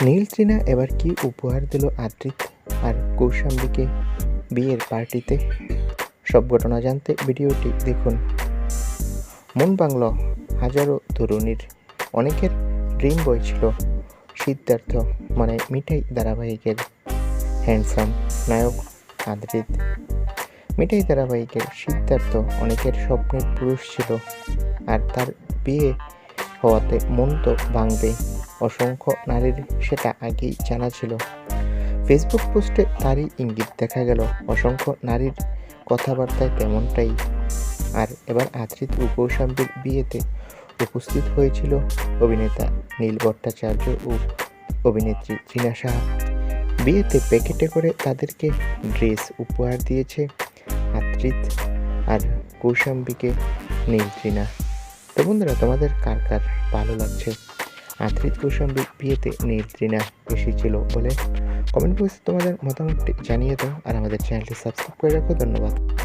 নীল এবার কি উপহার দিল আদ্রিত আর কৌশাম্বীকে বিয়ের পার্টিতে? সব ঘটনা জানতে ভিডিওটি দেখুন। মন বাংল হাজারো তরুণীর অনেকের ড্রিম বই ছিল সিদ্ধার্থ মানে মিঠাই ধারাবাহিকের হ্যান্ডসাম নায়ক আদ্রিত মিঠাই ধারাবাহিকের সিদ্ধার্থ অনেকের স্বপ্নের পুরুষ ছিল আর তার বিয়ে হওয়াতে মন তো ভাঙবে অসংখ্য নারীর সেটা আগেই জানা ছিল। ফেসবুক পোস্টে তারই ইঙ্গিত দেখা গেল, অসংখ্য নারীর কথাবার্তায় তেমনটাই। আর এবার আদ্রিত ও বিয়েতে উপস্থিত হয়েছিল অভিনেতা নীল ভট্টাচার্য ও অভিনেত্রী রিনা সাহা। বিয়েতে প্যাকেটে করে তাদেরকে ড্রেস উপহার দিয়েছে আদ্রিত আর কৌশাম্বীকে নীল ত্রিনা তো বন্ধুরা, তোমাদের কার কার ভালো লাগছে? আদ্রিত কৌশাম্বীর বিয়েতে নেত্রীনা বেশি ছিল বলে কমেন্ট বক্সে তোমাদের মতামতটি জানিয়ে দাও আর আমাদের চ্যানেলটি সাবস্ক্রাইব করে রাখো। ধন্যবাদ।